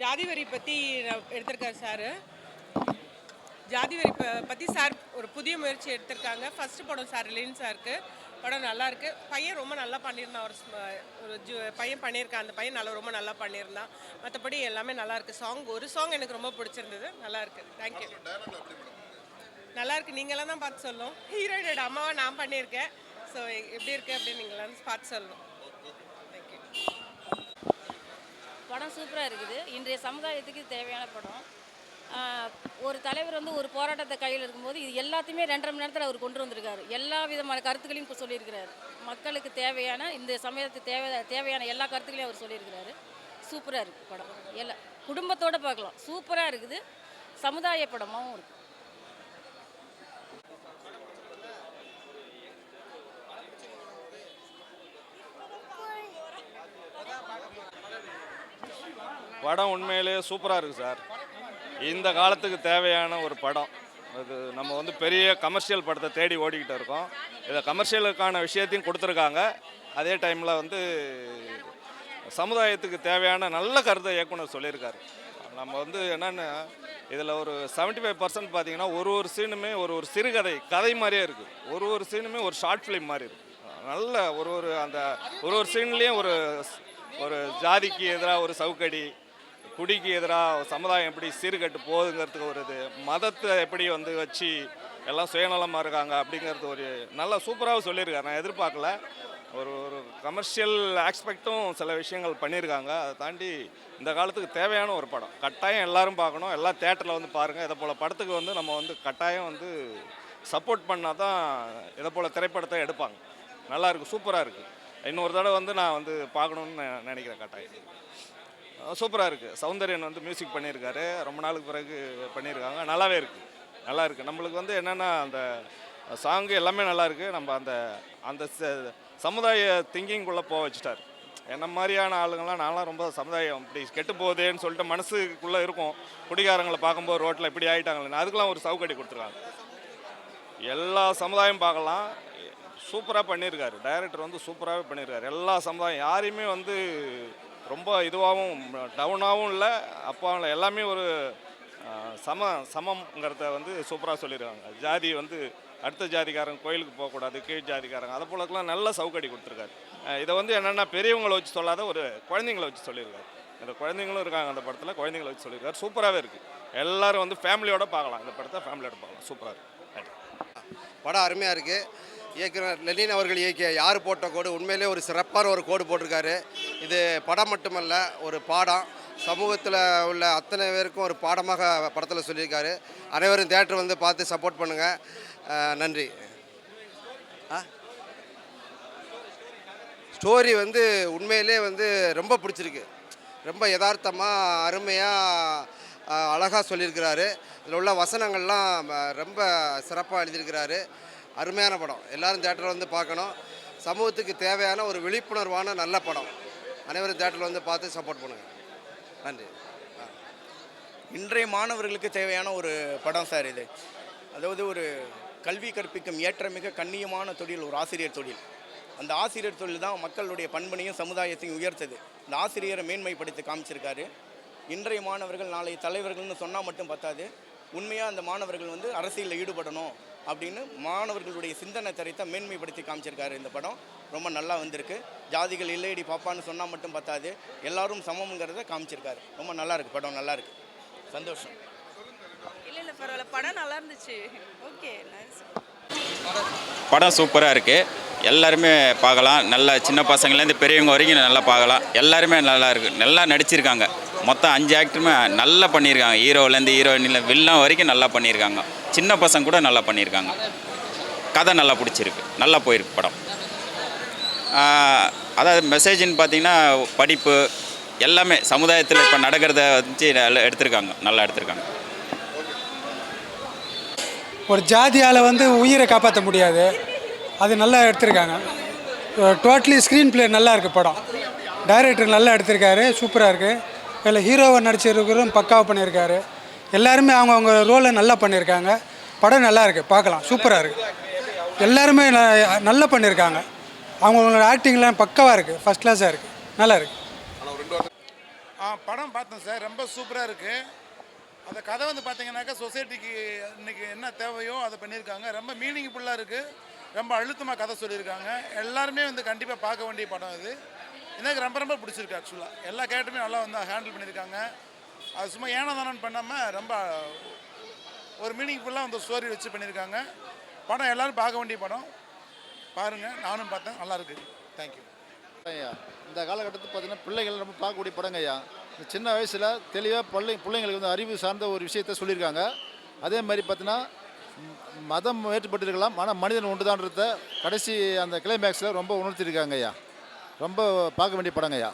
ஜாதி வரி பற்றி எடுத்திருக்காரு சார். ஜாதி வரி பற்றி சார் ஒரு புதிய முயற்சி எடுத்திருக்காங்க. ஃபர்ஸ்ட் படம் சார் லின் சாருக்கு. படம் நல்லா இருக்கு. பையன் ரொம்ப நல்லா பண்ணியிருந்தான். ஒரு ஒரு ஜு பையன் பண்ணியிருக்கான். அந்த பையன் நல்லா ரொம்ப நல்லா பண்ணியிருந்தான். மற்றபடி எல்லாமே நல்லா இருக்கு. சாங் ஒரு சாங் எனக்கு ரொம்ப பிடிச்சிருந்தது. நல்லா இருக்கு. தேங்க்யூ நல்லா இருக்கு. நீங்களாம் தான் பார்த்து சொல்லணும் ஹீரோயினோட அம்மாவை நான் பண்ணியிருக்கேன். ஸோ எப்படி இருக்கு அப்படின்னு நீங்களாம் பார்த்து சொல்லணும் தேங்க்யூ படம் சூப்பராக இருக்குது. இன்றைய சமுதாயத்துக்கு தேவையான படம். ஒரு தலைவர் வந்து ஒரு போராட்டத்தை கையில் இருக்கும்போது இது எல்லாத்தையுமே ரெண்டரை மணி நேரத்தில் அவர் கொண்டு வந்திருக்காரு. எல்லா விதமான கருத்துக்களையும் இப்போ சொல்லியிருக்கிறாரு. மக்களுக்கு தேவையான இந்த சமயத்துக்கு தேவை தேவையான எல்லா கருத்துக்களையும் அவர் சொல்லியிருக்கிறாரு. சூப்பராக இருக்குது படம். எல்லா குடும்பத்தோடு பார்க்கலாம். சூப்பராக இருக்குது. சமுதாய படமாகவும் இருக்குது படம் உண்மையிலேயே சூப்பராக இருக்குது சார். இந்த காலத்துக்கு தேவையான ஒரு படம். அது நம்ம வந்து பெரிய கமர்ஷியல் படத்தை தேடி ஓடிக்கிட்டு இருக்கோம். இதை கமர்ஷியலுக்கான விஷயத்தையும் கொடுத்துருக்காங்க. அதே டைமில் வந்து சமுதாயத்துக்கு தேவையான நல்ல கருத்தை இயக்குனர் சொல்லியிருக்காரு. நம்ம வந்து என்னென்னா இதில் ஒரு 75% ஃபைவ் பர்சன்ட் பார்த்தீங்கன்னா ஒரு ஒரு சீனுமே ஒரு ஒரு சிறுகதை கதை மாதிரியே இருக்குது ஒரு ஒரு சீனுமே ஒரு ஷார்ட் ஃபிலிம் மாதிரி இருக்குது நல்ல ஒரு ஒரு அந்த ஒரு ஒரு சீன்லேயும் ஒரு ஒரு ஜாதிக்கு எதிராக ஒரு சவுக்கடி குடிக்கு எதிராக சமுதாயம் எப்படி சீர்கெட்டு போகுதுங்கிறதுக்கு ஒரு இது. மதத்தை எப்படி வந்து வச்சு எல்லாம் சுயநலமாக இருக்காங்க அப்படிங்கிறது ஒரு நல்லா சூப்பராக சொல்லியிருக்காரு. நான் எதிர்பார்க்கல. ஒரு ஒரு கமர்ஷியல் ஆஸ்பெக்டும் சில விஷயங்கள் பண்ணியிருக்காங்க. அதை தாண்டி இந்த காலத்துக்கு தேவையான ஒரு படம். கட்டாயம் எல்லாரும் பார்க்கணும். எல்லா தேட்டரில் வந்து பாருங்கள் இதை போல் படத்துக்கு வந்து நம்ம வந்து கட்டாயம் வந்து சப்போர்ட் பண்ணால் தான் இதை போல் திரைப்படத்தை எடுப்பாங்க. நல்லாயிருக்கு சூப்பராக இருக்குது இன்னொரு தடவை வந்து நான் வந்து பார்க்கணுன்னு நினைக்கிறேன் கட்டாயம். சூப்பராக இருக்குது சௌந்தர்யன் வந்து மியூசிக் பண்ணியிருக்காரு. ரொம்ப நாளுக்கு பிறகு பண்ணியிருக்காங்க. நல்லாவே இருக்குது நல்லா இருக்குது நம்மளுக்கு வந்து என்னென்னா அந்த சாங்கு எல்லாமே நல்லா இருக்குது நம்ம அந்த அந்த சமுதாய திங்கிங்குள்ளே போக வச்சுட்டார். என்ன மாதிரியான ஆளுங்கள்லாம் நான்லாம் ரொம்ப சமுதாயம் இப்படி கெட்டு போகுதேன்னு சொல்லிட்டு மனசுக்குள்ளே இருக்கும். குடிகாரங்களை பார்க்கும்போது ரோட்டில் இப்படி ஆகிட்டாங்களே அதுக்கெல்லாம் ஒரு சவுக்கடி கொடுத்துருக்காங்க. எல்லா சமுதாயம் பார்க்கலாம். சூப்பராக பண்ணியிருக்காரு. டைரக்டர் வந்து சூப்பராகவே பண்ணியிருக்காரு. எல்லா சமுதாயம் யாரையுமே வந்து ரொம்ப இதுவாகவும் டவுனாகவும் இல்லை. அப்பாவும் எல்லாமே ஒரு சம சமம்ங்கிறத வந்து சூப்பராக சொல்லியிருக்காங்க ஜாதி வந்து அடுத்த ஜாதிக்காரங்க கோயிலுக்கு போகக்கூடாது கீழ் ஜாதிக்காரங்க அதை போலக்கெல்லாம் நல்ல சவுக்கடி கொடுத்துருக்காரு. இதை வந்து என்னென்னா பெரியவங்களை வச்சு சொல்லாத ஒரு குழந்தைங்கள வச்சு சொல்லியிருக்காரு. இந்த குழந்தைங்களும் இருக்காங்க அந்த படத்தில் குழந்தைங்கள வச்சு சொல்லியிருக்காரு. சூப்பராகவே இருக்குது எல்லோரும் வந்து ஃபேமிலியோடு பார்க்கலாம். இந்த படத்தை ஃபேமிலியோட பார்க்கலாம். சூப்பராக இருக்குது படம் அருமையாக இருக்குது இயக்குனர் லெனின் அவர்கள் இயக்கிய யார் போட்ட கோடு? உண்மையிலே ஒரு சிறப்பான ஒரு கோடு போட்டிருக்காரு. இது படம் மட்டுமல்ல ஒரு பாடம். சமூகத்தில் உள்ள அத்தனை பேருக்கும் ஒரு பாடமாக படத்தில் சொல்லியிருக்காரு. அனைவரும் தேட்டர் வந்து பார்த்து சப்போர்ட் பண்ணுங்கள் நன்றி. ஸ்டோரி வந்து உண்மையிலே வந்து ரொம்ப பிடிச்சிருக்கு. ரொம்ப யதார்த்தமாக அருமையாக அழகாக சொல்லியிருக்கிறாரு. இதில் உள்ள வசனங்கள்லாம் ரொம்ப சிறப்பாக எழுதியிருக்கிறாரு. அருமையான படம். எல்லாரும் தேட்டரில் வந்து பார்க்கணும். சமூகத்துக்கு தேவையான ஒரு விழிப்புணர்வான நல்ல படம். அனைவரும் தேட்டரில் வந்து பார்த்து சப்போர்ட் பண்ணுங்கள் நன்றி. ஆ. இன்றைய மாணவர்களுக்கு தேவையான ஒரு படம் சார் இது. அதாவது ஒரு கல்வி கற்பிக்கும் ஏற்றமிக கண்ணியமான தொழில் ஒரு ஆசிரியர் தொழில். அந்த ஆசிரியர் தொழில் தான் மக்களுடைய பண்பனையும் சமுதாயத்தையும் உயர்த்தது. இந்த ஆசிரியரை மேன்மைப்படுத்தி காமிச்சிருக்காரு. இன்றைய மாணவர்கள் நாளை தலைவர்கள்னு சொன்னால் மட்டும் பத்தாது. உண்மையாக அந்த மாணவர்கள் வந்து அரசியலில் ஈடுபடணும் அப்படின்னு மாணவர்களுடைய சிந்தனை தரத்தை மேன்மைப்படுத்தி காமிச்சிருக்காரு இந்த படம். ரொம்ப நல்லா வந்திருக்கு. ஜாதிகள் இல்லையடி பாப்பான்னு சொன்னால் மட்டும் பத்தாது. எல்லாரும் சமம்ங்கிறத காமிச்சிருக்காரு. ரொம்ப நல்லா இருக்கு. படம் நல்லா இருக்கு. சந்தோஷம். இல்லை இல்லை பரவாயில்ல. படம் நல்லா இருந்துச்சு. ஓகே நைஸ் படம் சூப்பராக இருக்குது எல்லாருமே பார்க்கலாம். நல்லா சின்ன பசங்கள்லேருந்து பெரியவங்க வரைக்கும் நல்லா பார்க்கலாம். எல்லாருமே நல்லா இருக்குது நல்லா நடிச்சிருக்காங்க. மொத்தம் அஞ்சு ஆக்டருமே நல்லா பண்ணியிருக்காங்க. ஹீரோலேருந்து ஹீரோயினில் வில்லன் வரைக்கும் நல்லா பண்ணியிருக்காங்க. சின்ன பசங்க கூட நல்லா பண்ணியிருக்காங்க. கதை நல்லா பிடிச்சிருக்கு. நல்லா போயிருக்கு படம். அதாவது மெசேஜ்னு பார்த்தீங்கன்னா படிப்பு எல்லாமே சமுதாயத்தில் இப்போ நடக்கிறத வச்சு நல்லா எடுத்திருக்காங்க. நல்லா எடுத்திருக்காங்க. ஒரு ஜாதியால் வந்து உயிரை காப்பாற்ற முடியாது. அது நல்லா எடுத்திருக்காங்க. டோட்டலி ஸ்க்ரீன் பிளே நல்லா இருக்குது படம். டைரக்டர் நல்லா எடுத்திருக்காரு. சூப்பராக இருக்குது இதில் ஹீரோவை நடிச்சிருக்கிறதும் பக்காவாக பண்ணியிருக்காரு. எல்லாருமே அவங்கவுங்க ரோலை நல்லா பண்ணியிருக்காங்க. படம் நல்லா இருக்குது பார்க்கலாம். சூப்பராக இருக்குது எல்லாருமே ந- நல்லா பண்ணியிருக்காங்க. அவங்களோட ஆக்டிங்லாம் பக்காவாக இருக்குது ஃபஸ்ட் கிளாஸாக இருக்குது நல்லா இருக்குது ஆ படம் பார்த்தேன் சார். ரொம்ப சூப்பராக இருக்குது அந்த கதை வந்து பார்த்தீங்கன்னாக்கா சொசைட்டிக்கு இன்னைக்கு என்ன தேவையோ அதை பண்ணியிருக்காங்க. ரொம்ப மீனிங்ஃபுல்லாக இருக்குது ரொம்ப அழுத்தமாக கதை சொல்லியிருக்காங்க. எல்லாருமே வந்து கண்டிப்பாக பார்க்க வேண்டிய படம் இது. எனக்கு ரொம்ப ரொம்ப பிடிச்சிருக்கு ஆக்சுவலாக எல்லா கேரக்டருமே நல்லா வந்து ஹேண்டில் பண்ணியிருக்காங்க. அது சும்மா ஏனோ தானோன்னு பண்ணாமல் ரொம்ப ஒரு மீனிங்ஃபுல்லாக வந்து ஸ்டோரி வச்சு பண்ணியிருக்காங்க. படம் எல்லோரும் பார்க்க வேண்டிய படம். பாருங்கள் நானும் பார்த்தேன். நல்லாயிருக்கு தேங்க்யூ ஐயா இந்த காலகட்டத்தில் பார்த்தீங்கன்னா பிள்ளைகள் ரொம்ப பார்க்கக்கூடிய படங்க ஐயா. இந்த சின்ன வயசில் தெளிவாக பிள்ளை பிள்ளைங்களுக்கு வந்து அறிவு சார்ந்த ஒரு விஷயத்த சொல்லியிருக்காங்க. அதே மாதிரி பார்த்தீங்கன்னா மதம் வேற்றுப்பட்டிருக்கலாம் ஆனால் மனிதன் ஒன்றுதான்றத கடைசி அந்த கிளைமேக்ஸில் ரொம்ப உணர்த்தியிருக்காங்க ஐயா. ரொம்ப பார்க்க வேண்டிய படங்க ஐயா